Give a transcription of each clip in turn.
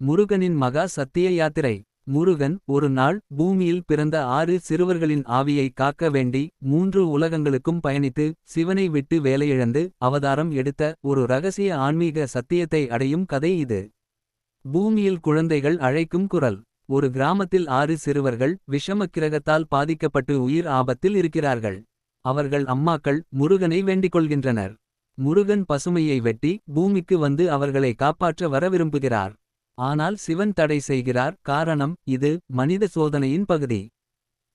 முருகனின் மகா சத்திய யாத்திரை. முருகன் ஒரு நாள் பூமியில் பிறந்த ஆறு சிறுவர்களின் ஆவியை காக்க வேண்டி மூன்று உலகங்களுக்கும் பயணித்து சிவனை விட்டு வேலையிழந்து அவதாரம் எடுத்த ஒரு ரகசிய ஆன்மீக சத்தியத்தை அடையும் கதை இது. பூமியில் குழந்தைகள் அழைக்கும் குரல். ஒரு கிராமத்தில் ஆறு சிறுவர்கள் விஷமக்கிரகத்தால் பாதிக்கப்பட்டு உயிர் ஆபத்தில் இருக்கிறார்கள். அவர்கள் அம்மாக்கள் முருகனை வேண்டிக் கொள்கின்றனர் முருகன் பசுமையை வெட்டி பூமிக்கு வந்து அவர்களை காப்பாற்ற வர விரும்புகிறார் ஆனால் சிவன் தடை செய்கிறார் காரணம் இது மனித சோதனையின் பகுதி.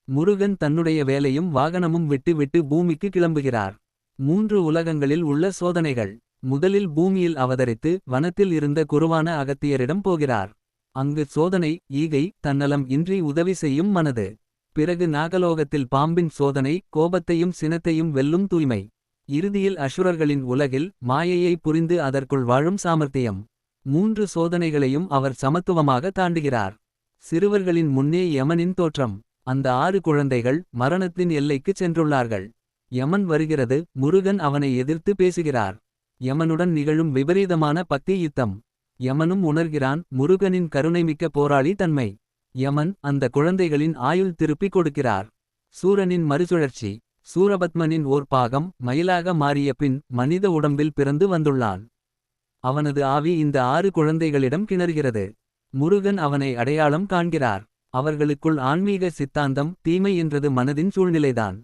முருகன் தன்னுடைய வேலையும் வாகனமும் விட்டு விட்டு பூமிக்கு கிளம்புகிறார். மூன்று உலகங்களில் உள்ள சோதனைகள். முதலில் பூமியில் அவதரித்து வனத்தில் இருந்த குருவான அகத்தியரிடம் போகிறார். அங்கு சோதனை ஈகை தன்னலம் இன்றி உதவி செய்யும் மனது. பிறகு நாகலோகத்தில் பாம்பின் சோதனை கோபத்தையும் சினத்தையும் வெல்லும் தூய்மை. இறுதியில் அசுரர்களின் உலகில் மாயையை புரிந்து அதற்குள் வாழும் சாமர்த்தியம். மூன்று சோதனைகளையும் அவர் சமத்துவமாக தாண்டுகிறார். சிறுவர்களின் முன்னே யமனின் தோற்றம். அந்த ஆறு குழந்தைகள் மரணத்தின் எல்லைக்குச் சென்றுள்ளார்கள். யமன் வருகிறது முருகன் அவனை எதிர்த்து பேசுகிறார். யமனுடன் நிகழும் விபரீதமான பக்தி யுத்தம். யமனும் உணர்கிறான் முருகனின் கருணைமிக்க போராளி தன்மை. யமன் அந்த குழந்தைகளின் ஆயுள் திருப்பிக் கொடுக்கிறார். சூரனின் மறுசுழற்சி. சூரபத்மனின் ஓர் பாகம் மயிலாக மாறிய பின் மனித உடம்பில் பிறந்து வந்துள்ளான். அவனது ஆவி இந்த ஆறு குழந்தைகளிடம் கிணறுகிறது. முருகன் அவனை அடையாளம் காண்கிறார். அவர்களுக்குள் ஆன்மீக சித்தாந்தம் தீமை என்றது மனதின் சூழ்நிலைதான்.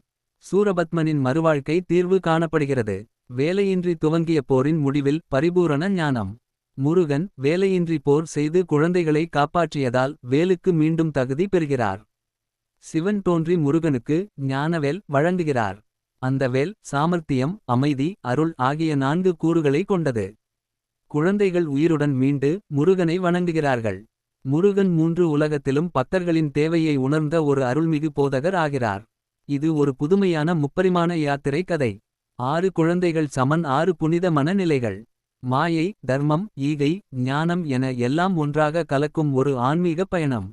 சூரபத்மனின் மறுவாழ்க்கை தீர்வு காணப்படுகிறது. வேலையின்றி துவங்கிய போரின் முடிவில் பரிபூரண ஞானம். முருகன் வேலையின்றி போர் செய்து குழந்தைகளை காப்பாற்றியதால் வேலுக்கு மீண்டும் தகுதி பெறுகிறார். சிவன் தோன்றி முருகனுக்கு ஞானவேல் வழங்குகிறார். அந்த வேல் சாமர்த்தியம் அமைதி அருள் ஆகிய நான்கு கூறுகளை கொண்டது. குழந்தைகள் உயிருடன் மீண்டு முருகனை வணங்குகிறார்கள். முருகன் மூன்று உலகத்திலும் பக்தர்களின் தேவையை உணர்ந்த ஒரு அருள்மிகு போதகர் ஆகிறார். இது ஒரு புதுமையான முப்பரிமாண யாத்திரை கதை. ஆறு குழந்தைகள் சமன் ஆறு புனித மனநிலைகள். மாயை தர்மம் ஈகை ஞானம் என எல்லாம் ஒன்றாக கலக்கும் ஒரு ஆன்மீக பயணம்.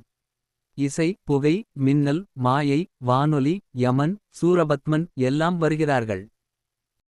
இசை புகை மின்னல் மாயை வானொலி யமன் சூரபத்மன் எல்லாம் வருகிறார்கள்.